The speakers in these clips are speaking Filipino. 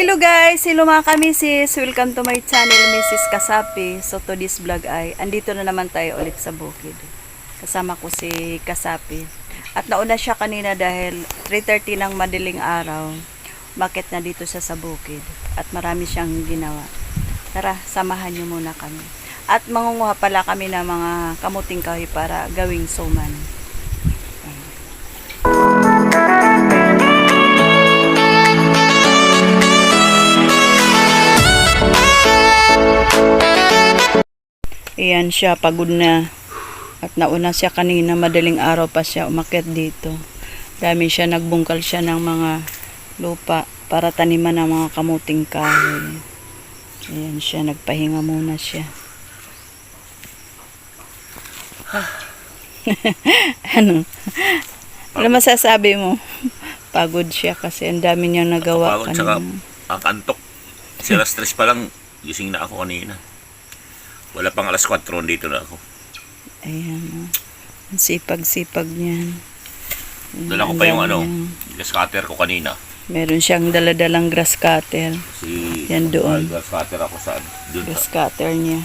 Hello guys! Hello mga kamisis! Welcome to my channel, Mrs. Kasapi. So to this vlog ay, andito na naman tayo ulit sa bukid. Kasama ko si Kasapi. At nauna siya kanina dahil 3.30 ng madaling araw. Bakit na dito siya sa bukid. At marami siyang ginawa. Tara, samahan niyo muna kami. At mangunguha pala kami ng mga kamuting kahoy para gawing suman. Ayan siya, pagod na. At nauna siya kanina, madaling araw pa siya umakyat dito. Dami siya, nagbungkal siya ng mga lupa para taniman ng mga kamuting kahoy. Ayan siya, nagpahinga muna siya. ano? Ano masasabi mo? Pagod siya kasi ang dami niyang nagawa Pagod kanina. ang kantok. Si alas 3 pa lang, gising na ako kanina. Wala pang alas 4, dito na ako. Ayan. oh. Ang sipag-sipag niyan. Dala ko pa yung ano, niyang- gas cutter ko kanina. Meron siyang daladalang grass cutter. Si Yan doon. Gas cutter ako saan? Doon Grass sa... cutter niya.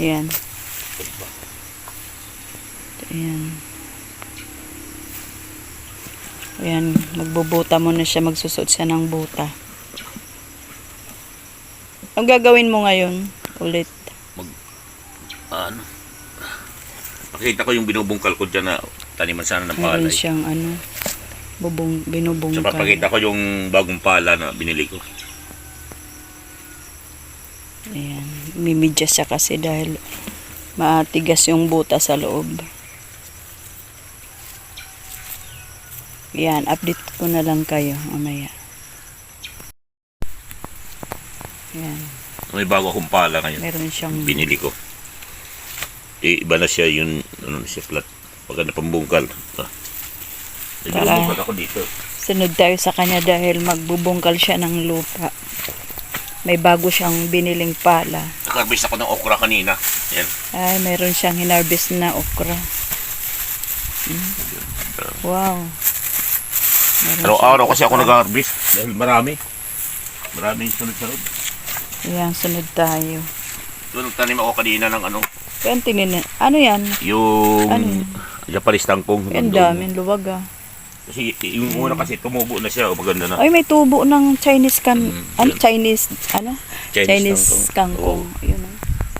Ayan. Ayan. Ayan. Magbubuta muna siya. Magsusot siya ng buta. Ang gagawin mo ngayon? Ulit. Ano? Pakita ko yung binubungkal ko dyan na taniman sana ng Meron palay. siyang ano. Bubong, binubungkal. papakita ko yung bagong pala na binili ko. Ayan. Mimidya siya kasi dahil matigas yung buta sa loob. Yan, update ko na lang kayo mamaya. Yan, May bago akong pala ngayon. meron siyang Binili ko. Eh, iba na siya yung, ano siya, flat. Pagka napambungkal. Ah. Para- ako dito. sunod tayo sa kanya dahil magbubungkal siya ng lupa. May bago siyang biniling pala. Nakarbis ako ng okra kanina. Yan. Ay, meron siyang hinarvest na okra. Mm. Wow. Meron Araw-araw kasi ako nag-harvest. Dahil marami. Maraming sunod-sunod. Ayan, sunod tayo. Doon nagtanim ako kanina ng ano, Kaya tinin, ano yan? yung Ano yun? Japanese tangkong. Ang daming luwag ah. Kasi yung una kasi tumubo na siya. o Maganda na. Ay, may tubo ng Chinese kan... Mm, ano? Chinese... Ano? Chinese Chinese, kangkong. kangkong. Yun ah.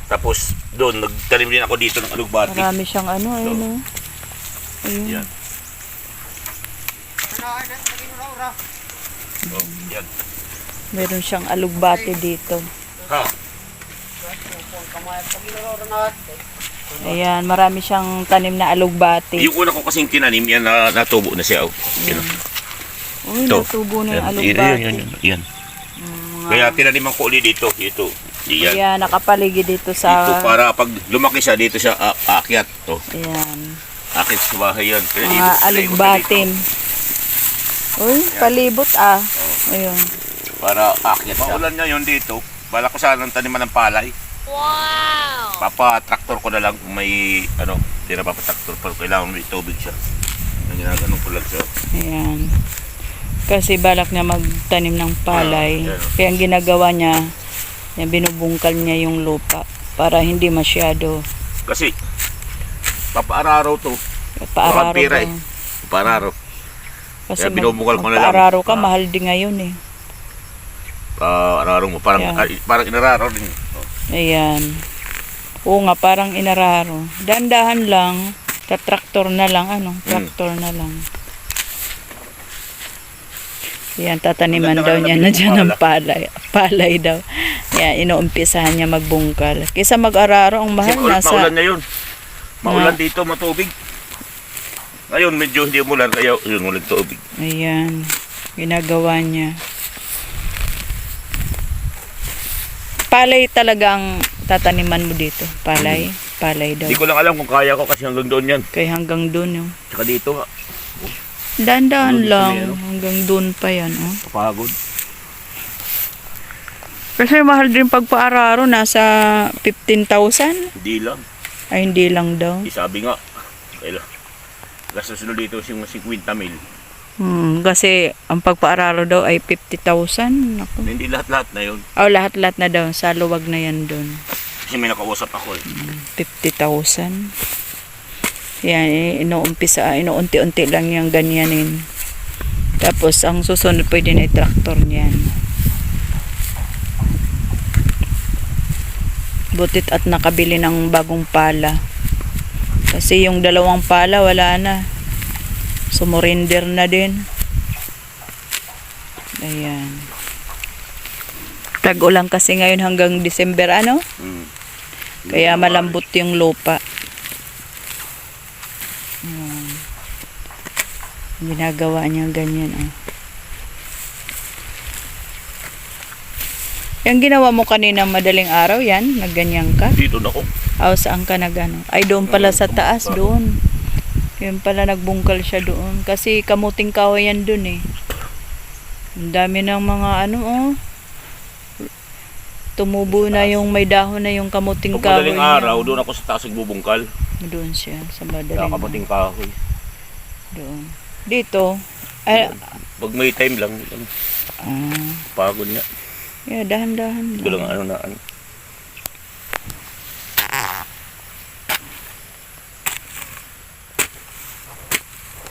Tapos doon, nagtanim din ako dito ng alugbati. Marami siyang ano, ayun So, oh. Ayun. Yan. Oh, yan. Meron siyang alugbate dito. Ha? Ayan, marami siyang tanim na alugbate. Yung una ko kasing tinanim, yan na natubo na siya. Oh. Yan. Uy, Ito. natubo na yung Yan, alugbate. yan, yan, yan, yan. Mm, Kaya tinaniman ko ulit dito. Ito. Yan. Ayan, nakapaligid dito sa... Dito para pag lumaki siya dito siya a- aakyat. To. Ayan. Akit sa bahay yan. Kaya Mga dito, alugbatin. Uy, palibot ah. Ayun. Para aakyat siya. Maulan niya yun dito. Bala ko sana ng taniman ng palay. Wow! Papa-traktor ko na lang kung may ano, tira papa-traktor pero kailangan may tubig siya. Ang ginaganon ko lang siya. Ayan. Kasi balak niya magtanim ng palay. Ah, yeah. Kaya ang ginagawa niya, yan, binubungkal niya yung lupa para hindi masyado Kasi papaararo to. paararo pira eh. Kasi Kaya binubungkal ko na lang. paararo ka, Ah. mahal din ngayon eh. Paararo mo. Parang, Yeah. ay, parang inararo din. Oh. Ayan. Oo nga, parang inararo. Dandahan lang. Traktor na lang, ano? Hmm. Traktor na lang. Yan, tataniman daw niya na dyan ng palay. Palay daw. Yan, inuumpisahan niya magbungkal. Kaysa mag-araro, ang Kasi mahal maulan, nasa... maulan na yun. Maulan Na- dito, matubig. Ngayon, medyo hindi umulan, kaya yun, walang tubig. Ayan, ginagawa niya. Palay talagang tataniman mo dito. Palay. Palay daw. Hindi ko lang alam kung kaya ko kasi hanggang doon yan. Kaya hanggang doon yung... Tsaka dito nga, Dandahan Doon lang. sa may ano? Hanggang doon pa yan. Oh. kapagod. Kasi mahal din pagpaararo. Nasa 15,000. Hindi lang. Ay, hindi lang daw. Di sabi nga, kailan. Gastos na dito yung 50 mil. Hmm, kasi ang pagpaaralo daw ay 50,000. Naku. Hindi lahat-lahat na yun. Oh, lahat-lahat na daw. Sa luwag na yan doon. Kasi may nakausap ako eh. 50,000. Yan, eh, inuumpisa, inuunti-unti lang yung ganyanin. Tapos, ang susunod pwede na i-tractor niyan. Butit at nakabili ng bagong pala. Kasi yung dalawang pala, wala na. Sumurinder na din. Ayan. Tag-ulan kasi ngayon hanggang December, ano? Mm. Kaya malambot yung lupa. Ayan. Ginagawa niya ganyan. Oh. Yung ginawa mo kanina madaling araw yan, nagganyan ka? Dito na ako. Aw, saan ka nagano? Ay, doon pala sa taas, doon. Yun pala nagbungkal siya doon. Kasi kamuting kahoy yan doon eh. Ang dami ng mga ano oh. Tumubo na yung may dahon na yung kamuting Pag kahoy. niya. araw, doon ako sa taas nagbubungkal. Doon siya, sa madaling kapating kahoy. Doon. Dito, ay, Pag may time lang, ano, ah, pagod nga. yeah, dahan-dahan. Ito lang ano na ano.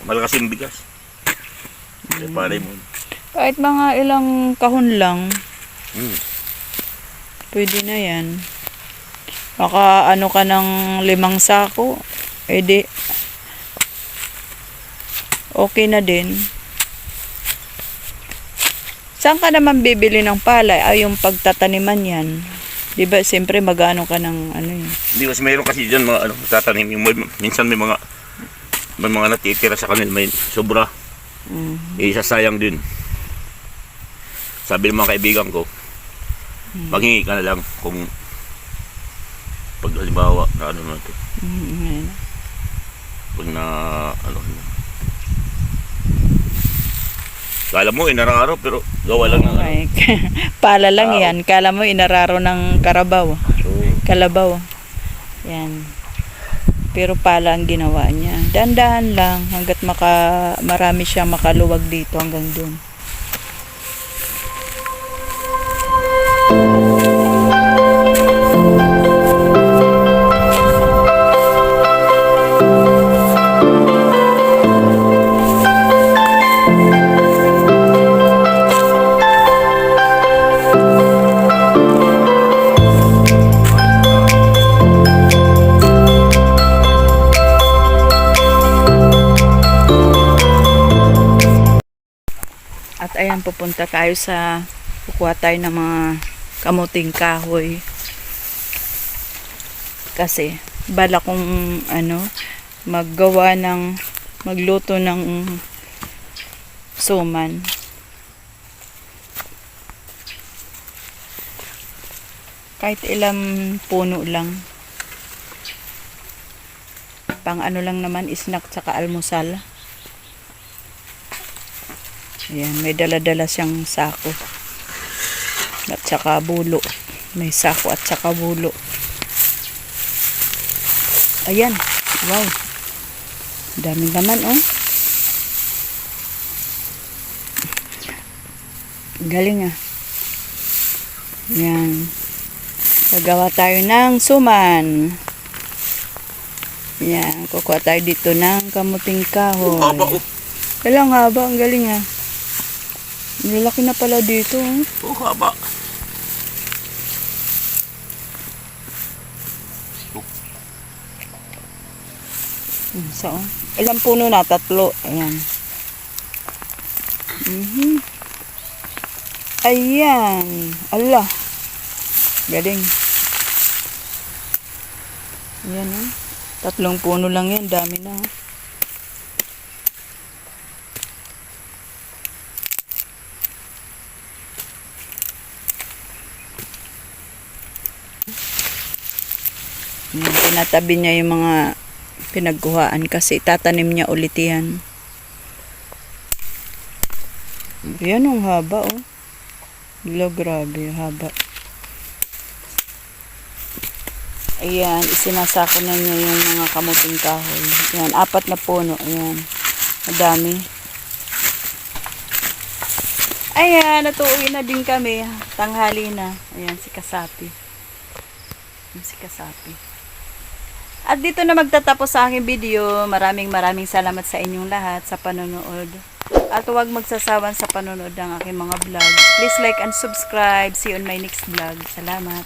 Malakas yung bigas. Kaya palay mo. Kahit mga ilang kahon lang, Mm. pwede na yan. Baka ano ka ng limang sako, edi okay na din. Saan ka naman bibili ng palay? Ay, yung pagtataniman yan. Di ba, siyempre magano ka ng ano yun. Hindi kasi mayroon kasi dyan mga ano, tatanim. Yung, minsan may mga may mga natitira sa kanila, may sobra. Mm. Eh, sasayang din. Sabi ng mga kaibigan ko, maghingi ka na lang kung pag halimbawa na ano na ito, Mm, pag na ano Kala mo inararo pero gawa lang ng ano. Pala lang Tao. yan. Kala mo inararo ng karabaw. So, Kalabaw. Yan. Pero pala ang ginawa niya. Dandahan lang hanggat maka, marami siya makaluwag dito hanggang doon. Pupunta tayo sa kukuha tayo ng mga kamuting kahoy. Kasi, bala kong ano, maggawa ng, magluto ng suman. Kahit ilang puno lang. Pang ano lang naman, snack tsaka almusal. Ayan, may dala-dala siyang sako. At saka bulo. May sako at saka bulo. Ayan. Wow. Dami naman, oh. Galing, ah. Yan. Gagawa tayo ng suman. Yan. Kukuha tayo dito ng kamuting kahoy. haba oh. Kailang haba, ang galing ah. Ang lalaki na pala dito. oh. Oh, haba. Hmm, So, ilang puno na? Tatlo. Ayan. Mhm. Ayan. Allah. Galing. Ayan oh. Tatlong puno lang yan. Dami na. oh. Yan, tinatabi niya yung mga pinagkuhaan kasi tatanim niya ulit yan. Yan ang haba oh. Lo, grabe, haba. Ayan, isinasako na niya yung mga kamuting kahoy. Ayan, apat na puno. Ayan, madami. Ayan, natuuwi na din kami. Tanghali na. Ayan, si Kasapi. Ayan, Si Kasapi. At dito na magtatapos sa aking video. Maraming maraming salamat sa inyong lahat sa panonood. At huwag magsasawan sa panonood ng aking mga vlogs. Please like and subscribe. See you on my next vlog. Salamat.